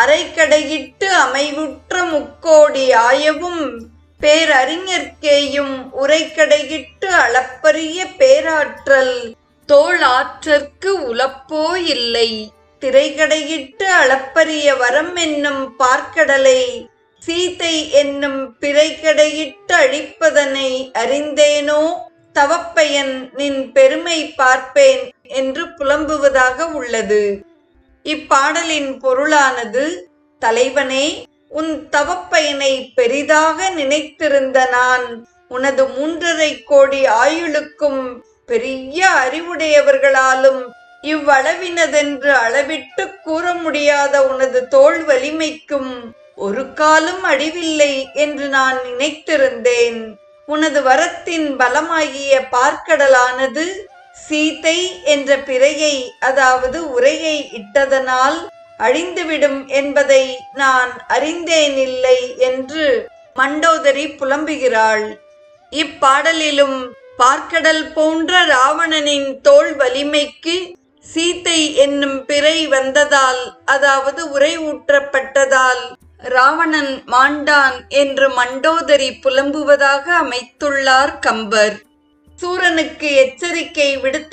அரைக்கடையிட்டு அமைவுற்ற முக்கோடி ஆயவும் பேரறிஞர்க்கேயும் உரைக்கடையிட்டு அளப்பரிய பேராற்றல் தோள் ஆற்றற்கு உலப்போ இல்லை. திரைக்கடையிட்டு அளப்பரிய வரம் என்னும் பார்க்கடலை சீதை என்னும் பிறைக்கடையிட்டு அழிப்பதனை அறிந்தேனோ? தவப்பயன் நின் பெருமை பார்ப்பேன் என்று புலம்புவதாக உள்ளது. இப்பாடலின் பொருளானது தலைவனே உன் தவப்பயனை பெரிதாக நினைத்திருந்த நான் உனது மூன்றரை கோடி ஆயுளுக்கும் பெரிய அறிவுடையவர்களாலும் இவ்வளவினதென்று அளவிட்டு கூற முடியாத உனது தோல் வலிமைக்கும் ஒரு காலும் அடிவில்லை என்று நான் நினைத்திருந்தேன். உனது வரத்தின் பலமாகிய பார்க்கடலானது சீதை என்ற பிறையை அதாவது உரையை இட்டதனால் அழிந்துவிடும் என்பதை நான் அறிந்தேனில்லை என்று மண்டோதரி புலம்புகிறாள். இப்பாடலிலும் பார்க்கடல் போன்ற ராவணனின் தோல் வலிமைக்கு சீதை என்னும் பிறை வந்ததால் அதாவது உரை ஊற்றப்பட்டதால் ராவணன் மாண்டான் என்று மண்டோதரி புலம்புவதாக அமைத்துள்ளார் கம்பர். சூரனுக்கு எச்சரிக்கை விடுத்த